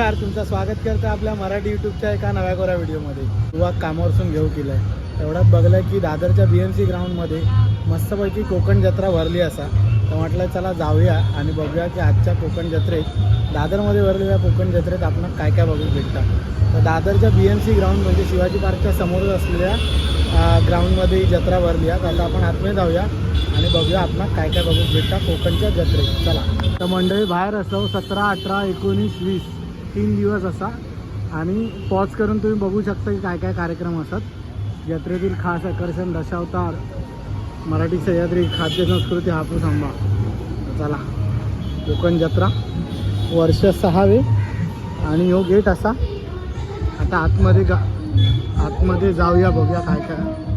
नमस्कार तुमचं स्वागत करतो आपल्या मराठी यूट्यूबच्या एका नव्या कोऱ्या व्हिडिओमध्ये. सुरुवात कामावरसून घेऊ केलं आहे तेवढ्यात बघलं की दादरच्या बी एम सी ग्राउंडमध्ये मस्तपैकी कोकण जत्रा भरली असा. तर म्हटलं चला जाऊया आणि बघूया की आजच्या कोकण जत्रेत दादरमध्ये भरलेल्या कोकण जत्रेत आपण काय काय बघू भेटतात तर दादरच्या बी एम सी ग्राउंड म्हणजे शिवाजी पार्कच्या समोरच असलेल्या ग्राउंडमध्ये ही जत्रा भरली आहे. आता आपण आतमध्ये जाऊया आणि बघूया आपण काय काय बघू भेटता कोकणच्या जत्रेत. चला. तर मंडळी बाहेर असो सतरा अठरा एकोणीस वीस. तीन दिवस असा. आणि पॉज करून तुम्ही बघू शकता की काय काय कार्यक्रम असतात. जत्रेतील खास आकर्षण दशावतार मराठी सह्याद्री खाद्य संस्कृती हापूस आंबा. चला कोकण जत्रा. वर्ष सहावे आणि हो गेट असा. आता आतमध्ये गा आतमध्ये जाऊया बघूया काय काय.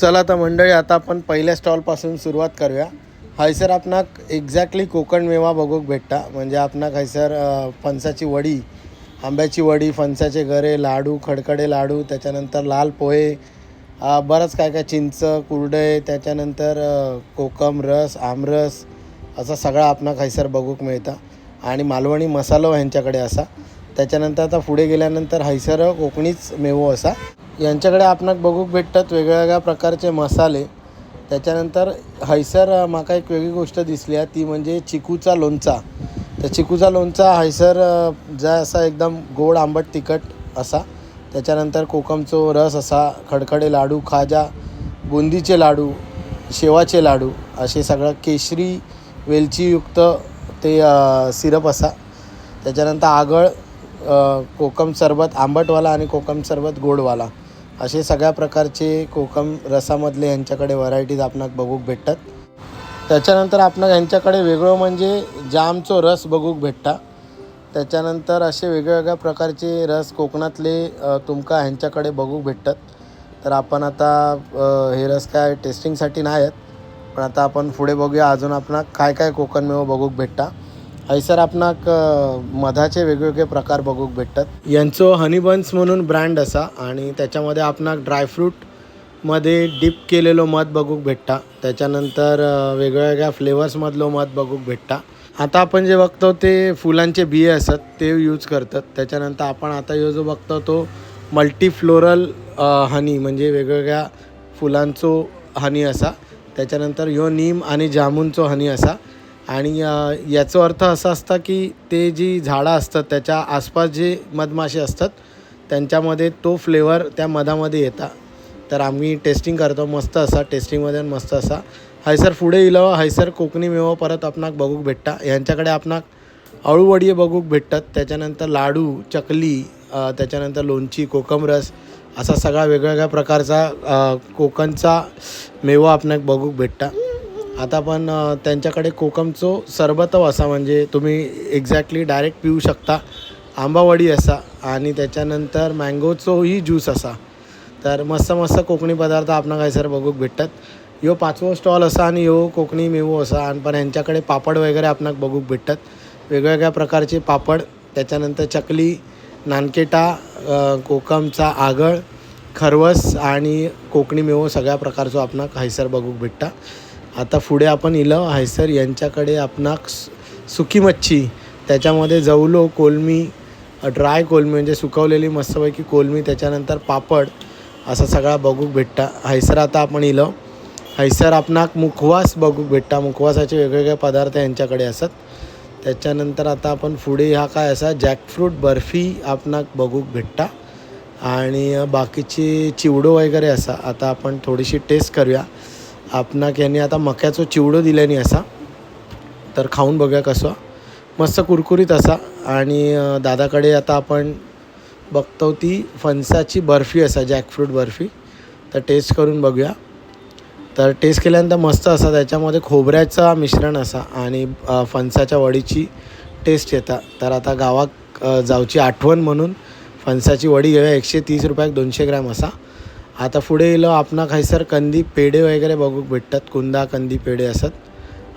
चला तर मंडळी आता आपण पहिल्या स्टॉलपासून सुरुवात करूया. हयसर आपणाक एक्झॅक्टली कोकण मेवा बघूक भेटता. म्हणजे आपणाक हयसर फणसाची वडी आंब्याची वडी फणसाचे गरे लाडू खडखडे लाडू त्याच्यानंतर लाल पोहे बरंच काय काय चिंच कुरडे त्याच्यानंतर कोकम रस आमरस असा सगळा आपणाक हयसर बघूक मिळता. आणि मालवणी मसालो ह्यांच्याकडे असा. त्याच्यानंतर आता पुढे गेल्यानंतर हयसर कोकणीच मेवो असा. यांच्याकडे आपणाक बघूक भेटतात वेगवेगळ्या प्रकारचे मसाले. त्याच्यानंतर हैसर माका म्हाका एक वेगळी गोष्ट दिसली आहे ती म्हणजे चिकूचा लोणचा. तर चिकूचा लोणचा हैसर जा असा एकदम गोड आंबट तिखट असा. त्याच्यानंतर कोकमचो रस असा खडखडे लाडू खाजा बुंदीचे लाडू शेवाचे लाडू असे सगळं केशरी वेलचीयुक्त ते सिरप असा. त्याच्यानंतर आगळ कोकम सरबत आंबटवाला आणि कोकम सरबत गोडवाला. असे सगळ्या प्रकारचे कोकम रसामधले यांच्याकडे व्हरायटीज आपणाक बघूक भेटतात. त्याच्यानंतर आपण यांच्याकडे वेगळं म्हणजे जामचो रस बघूक भेटता. त्याच्यानंतर असे वेगवेगळ्या प्रकारचे रस कोकणातले तुमका ह्यांच्याकडे बघूक भेटतात. तर आपण आता हे रस काय टेस्टिंगसाठी नाही आहेत पण आता आपण पुढे बघूया अजून आपणाक काय काय कोकणमेव बघूक भेटता. हयसर आपणाक मधाचे वेगवेगळे प्रकार बघूक भेटतात. यांचो हनी बन्स म्हणून ब्रँड असा आणि त्याच्यामध्ये आपणाक ड्रायफ्रूटमध्ये डिप केलेलो मध बघूक भेटता. त्याच्यानंतर वेगवेगळ्या फ्लेवर्समधलो मध बघूक भेटता. आता आपण जे बघतो ते फुलांचे बिये असतात ते यूज करतात. त्याच्यानंतर आपण आता ह्यो जो बघतो तो मल्टी फ्लोरल हनी म्हणजे वेगवेगळ्या फुलांचो हनी असा. त्याच्यानंतर ह्यो नीम आणि जामुनचो हनी असा. आणि याचा याचो अर्थ असा असता की ते जी झाडं असतात त्याच्या आसपास जे मधमासे असतात त्यांच्यामध्ये तो फ्लेवर त्या मधामध्ये येता. तर आम्ही टेस्टिंग करतो मस्त असा टेस्टिंगमध्ये मस्त असा. हयसर पुढे इलो हयसर कोकणी मेवा परत आपणाक बघूक भेटता. ह्यांच्याकडे आपणाक अळूवडी बघूक भेटतात. त्याच्यानंतर लाडू चकली त्याच्यानंतर लोणची कोकम रस असा सगळा वेगवेगळ्या प्रकारचा कोकणचा मेवा आपणाक बघूक भेटता. आता पण त्यांच्याकडे कोकमचो सरबतव असा म्हणजे तुम्ही एक्झॅक्टली डायरेक्ट पिऊ शकता. आंबावडी असा आणि त्याच्यानंतर मँगोचोही ज्यूस असा. तर मस्त मस्त कोकणी पदार्थ आपणा काय सर बघूक भेटतात. ह्यो पाचवो स्टॉल असा आणि ह्यो कोकणी मेवो असा आणि पण ह्यांच्याकडे पापड वगैरे आपणाक बघूक भेटतात. वेगवेगळ्या प्रकारचे पापड त्याच्यानंतर चकली नानकेटा कोकमचा आगळ खरवस आणि कोकणी मेवो सगळ्या प्रकारचो आपणाक हायसर बघूक भेटता. आता पुढे आपण इलं हायसर यांच्याकडे आपणाक सु- सुकी मच्छी त्याच्यामध्ये जवलो कोलमी ड्राय कोलमी म्हणजे सुकवलेली मस्तपैकी कोलमी त्याच्यानंतर पापड असा सगळा बघूक भेटता. हैसर आता आपण इलं हैसर आपणाक मुखवास बघूक भेटता. मुखवासाचे वेगवेगळे पदार्थ यांच्याकडे असत. त्याच्यानंतर आता आपण पुढे ह्या काय असा जॅकफ्रूट बर्फी आपणाक बघूक भेटता. आणि बाकीची चिवडो वगैरे असा. आता आपण थोडीशी टेस्ट करूया. आपणाक यांनी आता मक्याचो चिवडो दिल्याने असा. तर खाऊन बघूया कसं. मस्त कुरकुरीत असा. आणि दादाकडे आता आपण बघतो ती फणसाची बर्फी असा जॅकफ्रूट बर्फी. तर टेस्ट करून बघूया. तर टेस्ट केल्यानंतर मस्त असा त्याच्यामध्ये खोबऱ्याचा मिश्रण असा आणि फणसाच्या वडीची टेस्ट येता. तर आता गावात जावची आठवण म्हणून फणसाची वडी घेऊया. एकशे तीस रुपयाक दोनशे ग्रॅम असा. आता पुढे येलो आपणाक खायसर कंदी पेढे वगैरे बघूक भेटतात कुंदा कंदी पेढे असत.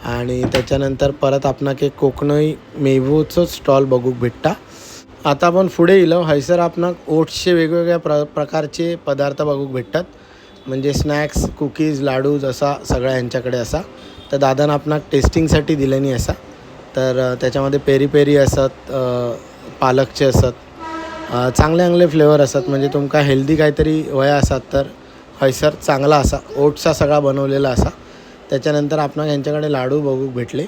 आणि त्याच्यानंतर परत आपणाक एक कोकणी मेवूचो स्टॉल बघूक भेटता. आता आपण पुढे येलो हयसर आपणाक ओट्सचे वेगवेगळ्या प्र प्रकारचे पदार्थ बघूक भेटतात. म्हणजे स्नॅक्स कुकीज लाडू असा सगळ्या यांच्याकडे असा. तर दादान आपणाक टेस्टिंगसाठी दिलेली असा. तर त्याच्यामध्ये पेरी पेरी असत पालकचे असत. चांगले चांगले फ्लेवर असतात. म्हणजे तुमका हेल्दी काहीतरी वया असतात तर हयसर चांगला असा ओट्सचा सगळा बनवलेला असा. त्याच्यानंतर आपणाक यांच्याकडे लाडू बघूक भेटले.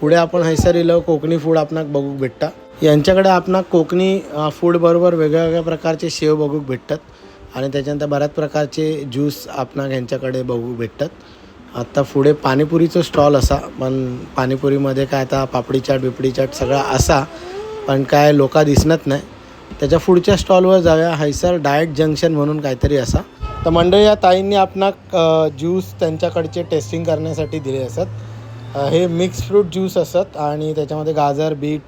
पुढे आपण हयसर इलो कोकणी फूड आपणाक बघूक भेटता. यांच्याकडे आपणाक कोकणी फूडबरोबर फूड बरोबर वेगळ्या वेगळ्या प्रकारचे शेव बघूक भेटतात. आणि त्याच्यानंतर बऱ्याच प्रकारचे ज्यूस आपणाक यांच्याकडे बघू भेटतात. आत्ता पुढे पाणीपुरीचं स्टॉल असा पण पाणीपुरीमध्ये काय आता पापडी चाट बिपडी चाट सगळा असा. पण काय लोका दिसणत नाही. त्याच्या पुढच्या स्टॉलवर जाऊया हैसर डाएट जंक्शन म्हणून काहीतरी असा. तर मंडळी या ताईंनी आपणाक ज्यूस त्यांच्याकडचे टेस्टिंग करण्यासाठी दिले असत. हे मिक्स फ्रूट ज्यूस असत आणि त्याच्यामध्ये गाजर बीट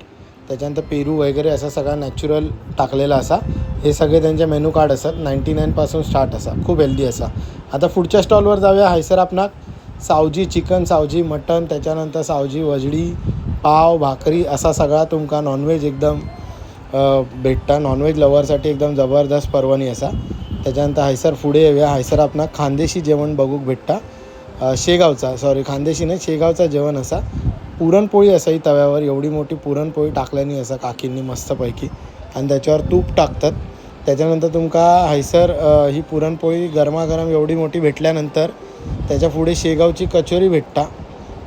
त्याच्यानंतर पेरू वगैरे असा सगळा नॅचरल टाकलेला असा. हे सगळे त्यांचे मेनू कार्ड असतात नाईंटी नाईनपासून स्टार्ट असा. खूप हेल्दी असा. आता पुढच्या स्टॉलवर जाऊया. हैसर आपणाक सावजी चिकन सावजी मटन त्याच्यानंतर सावजी वजडी पाव भाकरी असा सगळा तुमका नॉनव्हेज एकदम भेटता. नॉनव्हेज लवरसाठी एकदम जबरदस्त परवणी असा. त्याच्यानंतर हैसर पुढे येऊया. हैसर आपण खानदेशी जेवण बघूक भेटता. शेगावचा. सॉरी खानदेशी नाही शेगावचा जेवण असा. पुरणपोळी असा ही तव्यावर. एवढी मोठी पुरणपोळी टाकल्यानी असा काकींनी मस्तपैकी. आणि त्याच्यावर तूप टाकतात. त्याच्यानंतर तुमका हैसर ही पुरणपोळी गरमागरम एवढी मोठी भेटल्यानंतर त्याच्या पुढे शेगावची कचोरी भेटता.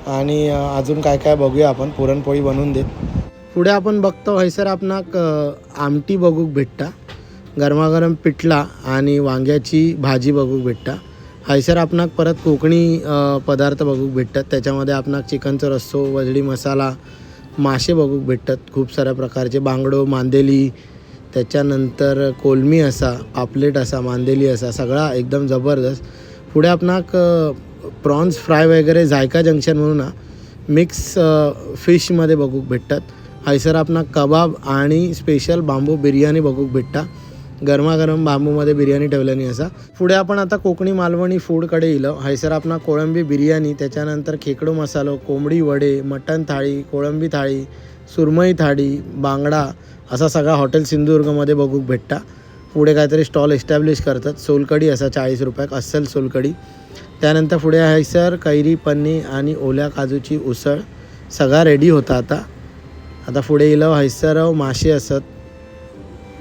आणि अजून काय काय बघूया आपण. पुरणपोळी बनवून देत. पुढे आपण बघतो हैसर आपणाक आमटी बघूक भेटता गरमागरम पिठला आणि वांग्याची भाजी बघूक भेटता. हैसर आपणाक परत कोकणी पदार्थ बघूक भेटतात त्याच्यामध्ये आपणाक चिकनचा रस्सो वजडी मसाला मासे बघूक भेटतात खूप साऱ्या प्रकारचे बांगडो मांदेली त्याच्यानंतर कोलमी असा पापलेट असा मांदेली असा सगळा एकदम जबरदस्त. पुढे आपणाक प्रॉन्स फ्राय वगैरे जायका जंक्शन म्हणून ना मिक्स फिशमध्ये बघूक भेटतात. हैसर आपणा कबाब आणि स्पेशल बांबू बिर्याणी बघूक भेटता. गरमागरम बांबूमध्ये बिर्याणी ठेवल्यानी असा. पुढे आपण आता कोकणी मालवणी फूडकडे येलो हैसर आपणा कोळंबी बिर्याणी त्याच्यानंतर खेकडो मसालो कोंबडी वडे मटण थाळी कोळंबी थाळी सुरमई थाळी बांगडा असा सगळा हॉटेल सिंधुदुर्गमध्ये बघूक भेटता. पुढे काहीतरी स्टॉल एस्टॅब्लिश करतात. सोलकडी असा चाळीस रुपयाक अस्सल सोलकडी त्यानंतर पुढे आहे कैरी पन्नी आणि ओल्या काजूची उसळ. सगळा रेडी होता आता. आता पुढे येलो हैसराव मासे असत.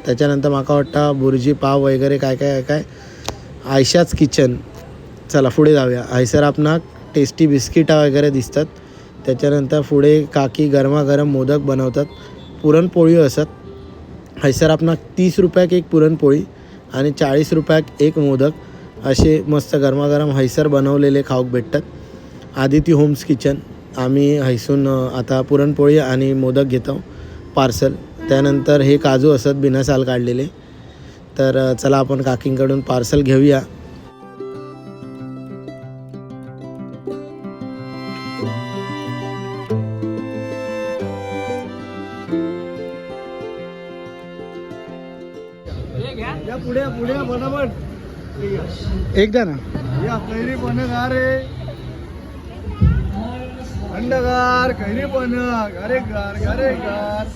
त्याच्यानंतर माका वाटतं बुर्जी पाव वगैरे काय काय काय आयशाच किचन चला पुढे जाऊया. हैसर आपणाक टेस्टी बिस्किटा वगैरे दिसतात. त्याच्यानंतर पुढे काकी गरमागरम मोदक बनवतात. पुरणपोळी असत. हैसर आपणाक तीस रुपयाक एक पुरणपोळी आणि चाळीस रुपयाक एक मोदक असे मस्त गरमागरम हैसर बनवलेले खाऊक भेटतात. आदिती होम्स किचन आम्ही हैसून आता पुरणपोळी आणि मोदक घेतो पार्सल. त्यानंतर हे काजू असत बिना साल काढलेले. तर चला आपण काकींकडून पार्सल घेऊया. एकदा ना. थंडगार कैरी पण गारे गार गारे गार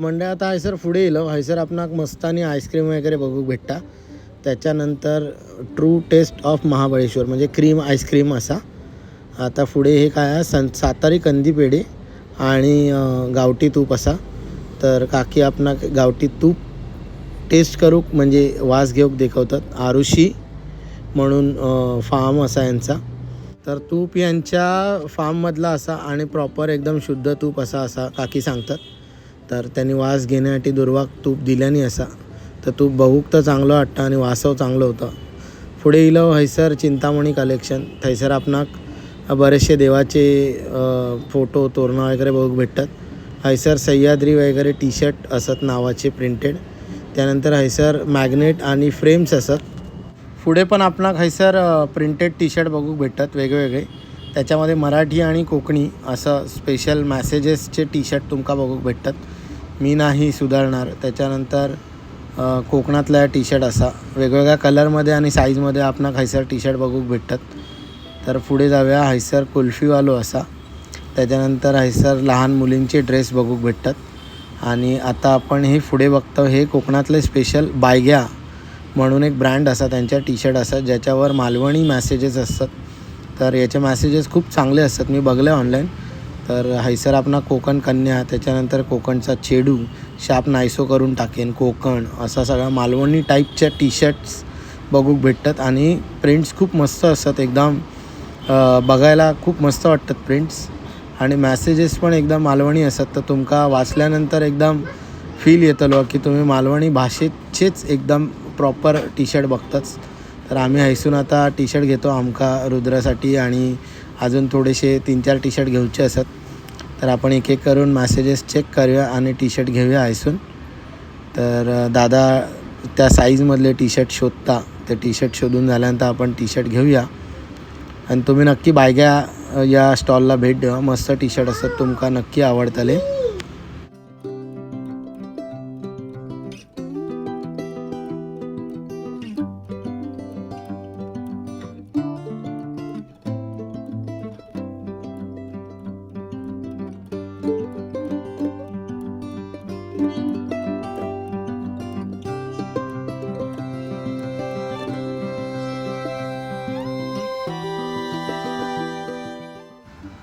मंडळ आता हैसर पुढे येलो हैसर आपणाक मस्तानी आईस्क्रीम वगैरे बघू भेटता. त्याच्यानंतर ट्रू टेस्ट ऑफ महाबळेश्वर म्हणजे क्रीम आईस्क्रीम असा. आता पुढे हे काय आहे? सातारी कंदी पेढे आणि गावठी तूप असा. तर काकी आपणाक गावठी तूप टेस्ट करूक म्हणजे वास घेऊक देखवतात. आरुषी म्हणून फार्म असा यांचा. तर तूप यांच्या फार्ममधला असा आणि प्रॉपर एकदम शुद्ध तूप असा असा काकी सांगतात. तर त्यांनी वास घेण्यासाठी दुर्वाक तूप दिल्याने असा. तर तूप बघूक तर चांगलं वाटतं आणि वासव चांगलं होतं. पुढे येलो हैसर चिंतामणी कलेक्शन थैसर आपणाक बरेचसे देवाचे फोटो तोरणं वगैरे बघूक भेटतात. हैसर सह्याद्री वगैरे टी शर्ट असत नावाचे प्रिंटेड त्यानंतर हैसर मॅग्नेट आणि फ्रेम्स असत. पुढे पण आपणाक हैसर प्रिंटेड टी शर्ट बघूक भेटतात वेगवेगळे. त्याच्यामध्ये मराठी आणि कोकणी असं स्पेशल मॅसेजेसचे टी शर्ट तुमका बघूक भेटतात. मी नाही सुधारणार. त्याच्यानंतर कोकणातला टी शर्ट असा. वेगवेगळ्या कलरमध्ये आणि साईजमध्ये आपणाक हैसर टी शर्ट बघूक भेटतात. तर पुढे जाऊया. हैसर कुल्फीवालो असा. त्याच्यानंतर हैसर लहान मुलींचे ड्रेस बघूक भेटतात. आणि आता आपण हे पुढे बघतो. हे कोकणातले स्पेशल बायग्या म्हणून एक ब्रँड असा त्यांच्या टी शर्ट असतात ज्याच्यावर मालवणी मॅसेजेस असतात. तर याचे मॅसेजेस खूप चांगले असतात. मी बघले ऑनलाईन तर हैसर आपणा कोकण कन्या त्याच्यानंतर कोकणचा चेडू शाप नायसो करून टाकेन कोकण असा सगळा मालवणी टाईपच्या टी शर्ट्स बघूक भेटतात. आणि प्रिंट्स खूप मस्त असतात. एकदम बघायला खूप मस्त वाटतात प्रिंट्स आणि मॅसेजेस पण एकदम मालवणी असतात. तर तुमका वाचल्यानंतर एकदम फील येतलो की तुम्ही मालवणी भाषेचेच एकदम प्रॉपर टी शर्ट बघताच. तर आम्ही हैसून आता टी शर्ट घेतो आमका रुद्रासाठी आणि अजून थोडेसे तीन चार टी शर्ट घेऊचे असत. तर आपण एक एक करून मॅसेजेस चेक करूया आणि टी शर्ट घेऊया हैसून. तर दादा त्या साईजमधले टी शर्ट शोधता. ते टी शर्ट शोधून झाल्यानंतर आपण टी शर्ट घेऊया. आणि तुम्ही नक्की बायग्या या स्टॉलला भेट द्या. मस्त टी शर्ट असतात. तुमका नक्की आवडतले.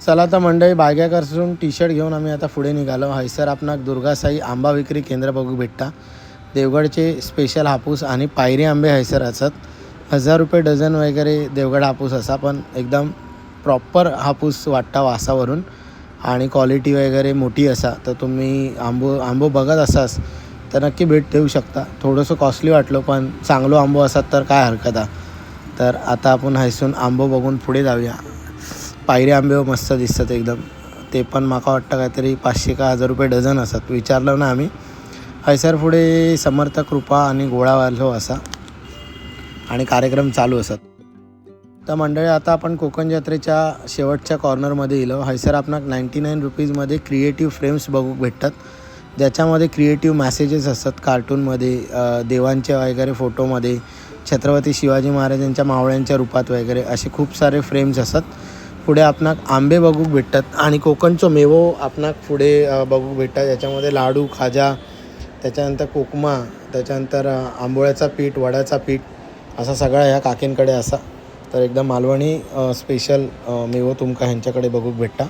चला तर मंडळी बायग्याकरसून टी शर्ट घेऊन आम्ही आता पुढे निघालो. हैसर आपणाक दुर्गासाई आंबा विक्री केंद्र बघू भेटता. देवगडचे स्पेशल हापूस आणि पायरी आंबे हैसर असत. हजार रुपये डझन वगैरे देवगड हापूस असा पण एकदम प्रॉपर हापूस वाटता वासावरून. आणि क्वालिटी वगैरे मोठी असा तर तुम्ही आंबो आंबो बघत असास तर नक्की भेट देऊ शकता. थोडंसं कॉस्टली वाटलं पण चांगलो आंबो असतात तर काय हरकत आहे तर आता आपण हैसून आंबो बघून पुढे जाऊया. पायरी आंबे मस्त दिसतात एकदम. ते पण माका वाटतं काहीतरी पाचशे का हजार रुपये डझन असतात. विचारलं ना आम्ही. हैसर पुढे समर्थ कृपा आणि गोळा वालो असा. आणि कार्यक्रम चालू असत तर मंडळी आता आपण कोकण जत्रेच्या शेवटच्या कॉर्नरमध्ये येलो हैसर आपणाक नाईंटी नाईन रुपीजमध्ये क्रिएटिव्ह फ्रेम्स बघू भेटतात. ज्याच्यामध्ये क्रिएटिव्ह मॅसेजेस असतात कार्टूनमध्ये देवांच्या वगैरे फोटोमध्ये छत्रपती शिवाजी महाराजांच्या मावळ्यांच्या रूपात वगैरे असे खूप सारे फ्रेम्स असतात. पुढे आपणाक आंबे बघूक भेटतात आणि कोकणचो मेवो आपणाक पुढे बघूक भेटतात. याच्यामध्ये लाडू खाजा त्याच्यानंतर कोकमा त्याच्यानंतर आंबोळ्याचा पीठ वड्याचा पीठ असा सगळा ह्या काकींकडे असा. तर एकदम मालवणी स्पेशल मेवो तुमका ह्यांच्याकडे बघूक भेटता.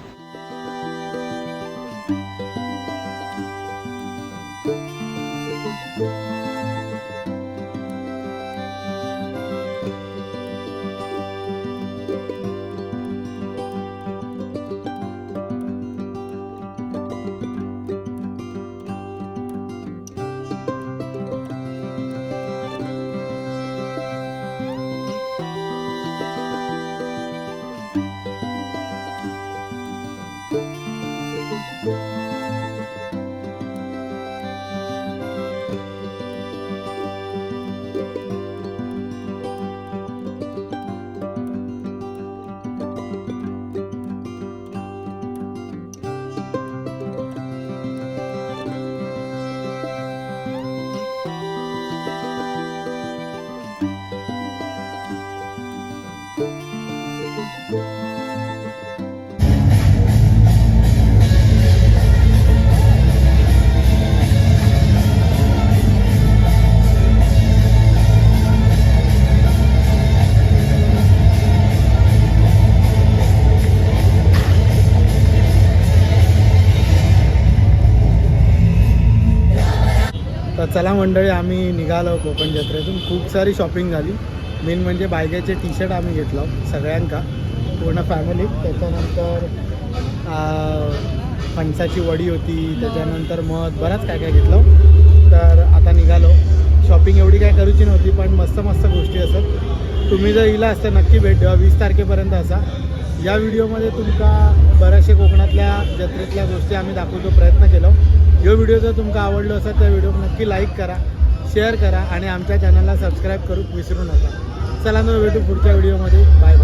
चला मंडळी आम्ही निघालो कोकण जत्रेतून. खूप सारी शॉपिंग झाली. मेन म्हणजे बायकाचे टी शर्ट आम्ही घेतलो सगळ्यांका. पूर्ण फॅमिली त्याच्यानंतर फणसाची वडी होती. त्याच्यानंतर मध बराच काय काय घेतलं. तर आता निघालो. शॉपिंग एवढी काय करूची नव्हती पण मस्त मस्त गोष्टी असत तुम्ही जर इला असतं नक्की भेट द्या. वीस तारखेपर्यंत असा. या व्हिडिओमध्ये तुमका बऱ्याचशा कोकणातल्या जत्रेतल्या गोष्टी आम्ही दाखवतो प्रयत्न केलो. जो व्हिडिओ जर तुमका आवडलो असेल त्या व्हिडिओ नक्की लाईक करा शेअर करा आणि आमच्या चॅनलला सबस्क्राईब करू विसरू नका. चला मग भेटू पुढच्या व्हिडिओमध्ये बाय